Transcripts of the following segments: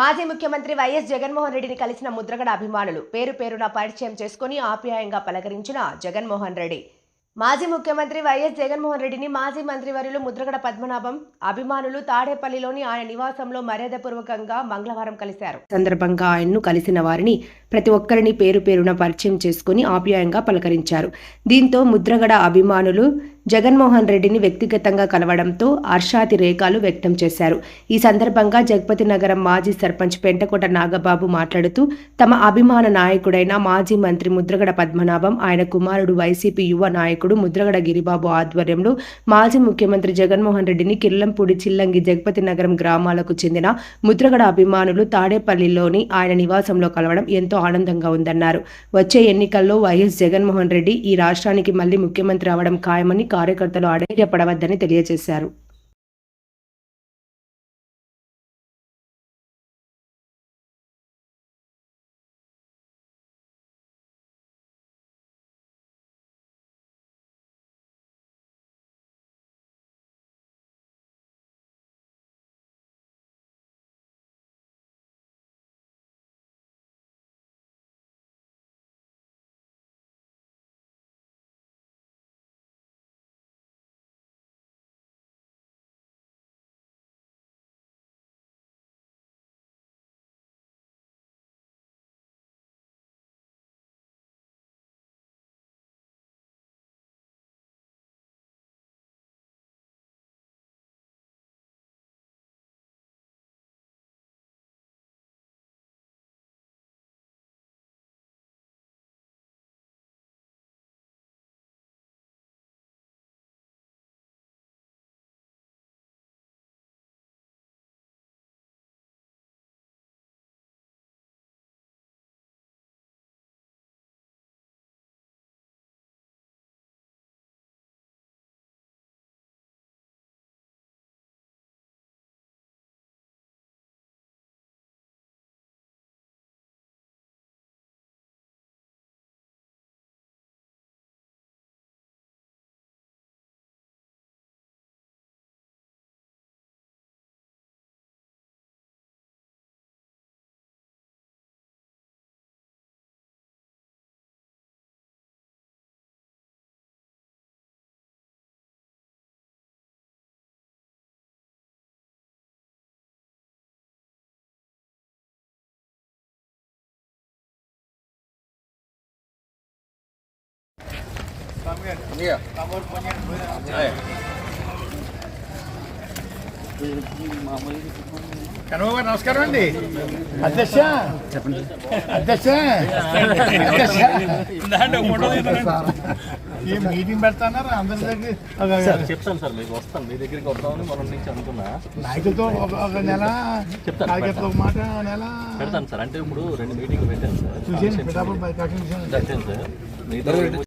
మాజీ ముఖ్యమంత్రి వైఎస్ జగన్మోహన్ రెడ్డిని కలిసిన ముద్రగడ అభిమానులు పేరు పేరున పరిచయం చేసుకుని ఆప్యాయంగా పలకరించిన జగన్మోహన్ రెడ్డి. మాజీ ముఖ్యమంత్రి వైఎస్ జగన్మోహన్ రెడ్డిని మాజీ మంత్రివర్యులు ముద్రగడ పద్మనాభం అభిమానులు తాడేపల్లిలోని ఆయన నివాసంలో మర్యాదపూర్వకంగా మంగళవారం కలిశారు. సందర్భంగా ఆయన్ను కలిసిన వారిని ప్రతి ఒక్కరిని పేరు పేరున పరిచయం చేసుకుని ఆప్యాయంగా పలకరించారు. దీంతో ముద్రగడ అభిమానులు జగన్మోహన్ రెడ్డిని వ్యక్తిగతంగా కలవడంతో హర్షాతి రేఖలు వ్యక్తం చేశారు. ఈ సందర్భంగా జగపతి నగరం మాజీ సర్పంచ్ పెంటకోట నాగబాబు మాట్లాడుతూ తమ అభిమాన నాయకుడైన మాజీ మంత్రి ముద్రగడ పద్మనాభం ఆయన కుమారుడు వైసీపీ యువ నాయకుడు ముద్రగడ గిరిబాబు ఆధ్వర్యంలో మాజీ ముఖ్యమంత్రి జగన్మోహన్ రెడ్డిని కిల్లంపూడి చిల్లంగి జగపతి నగరం గ్రామాలకు చెందిన ముద్రగడ అభిమానులు తాడేపల్లిలోని ఆయన నివాసంలో కలవడం ఎంతో ఆనందంగా ఉందన్నారు. వచ్చే ఎన్నికల్లో వైఎస్ జగన్మోహన్ రెడ్డి ఈ రాష్ట్రానికి మళ్ళీ ముఖ్యమంత్రి అవడం ఖాయమని కార్యకర్తలు అడేర్యపడవద్దని తెలియజేశారు. కనుమ గారు నమస్కారం అండి అధ్యక్ష చెప్పండి అధ్యక్ష అధ్యక్ష ఈ మీటింగ్ పెడతానారా అందరి దగ్గర చెప్తాను సార్ మీకు వస్తాను మీ దగ్గరికి వద్దామని మనం నుంచి అనుకున్నా నాయకులతో ఒక నెల చెప్తాను, ఒక మాట నెల పెడతాను సార్ అంటే ఇప్పుడు రెండు మీటింగ్లు పెట్టాను సార్ చూసాను. పెట్టాను సార్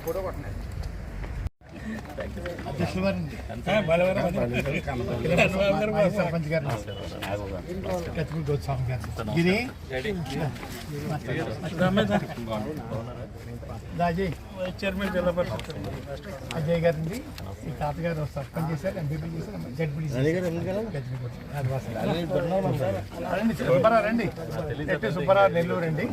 ఫోటో మనిషి సర్పంచ్ గారు గారు అజయ్ చైర్మన్ జిల్లా పరిషత్. అజయ్ గారండి. ఈ తాతగారు సర్పంచ్ చేశారు ఎంపీపీ చేశారు జడ్పీ రండి సుబ్బారావు రండి. ఎట్టి సుబ్బారావు నెల్లూరు అండి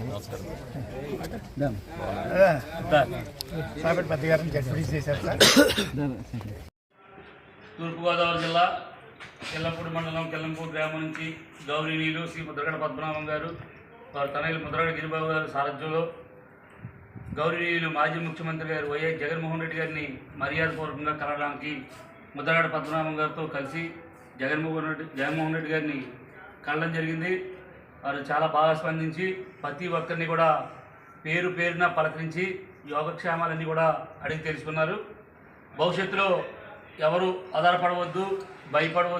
సాబెట్ పెద్ద గారిని జడ్పీ చేశారు సార్. తూర్పుగోదావరి జిల్లా కిల్లంపూడి మండలం కిల్లంపూడి గ్రామం నుంచి గౌరీనీయులు శ్రీ ముద్రగడ పద్మనాభం గారు వారి తనయులు ముద్రగడ గిరిబాబు గారి సారథ్యంలో గౌరవనీయులు మాజీ ముఖ్యమంత్రి గారు వైఎస్ జగన్మోహన్ రెడ్డి గారిని మర్యాదపూర్వకంగా కలవడానికి ముద్రగడ పద్మనాభం గారితో కలిసి జగన్మోహన్ రెడ్డి జగన్మోహన్ రెడ్డి గారిని కలడం జరిగింది. వారు చాలా బాగా స్పందించి ప్రతి ఒక్కరిని కూడా పేరు పేరున పలకరించి యోగక్షేమాలన్నీ కూడా అడిగి తెలుసుకున్నారు. భవిష్యత్తులో ఎవరు ఆధారపడవద్దు భయపడవద్దు.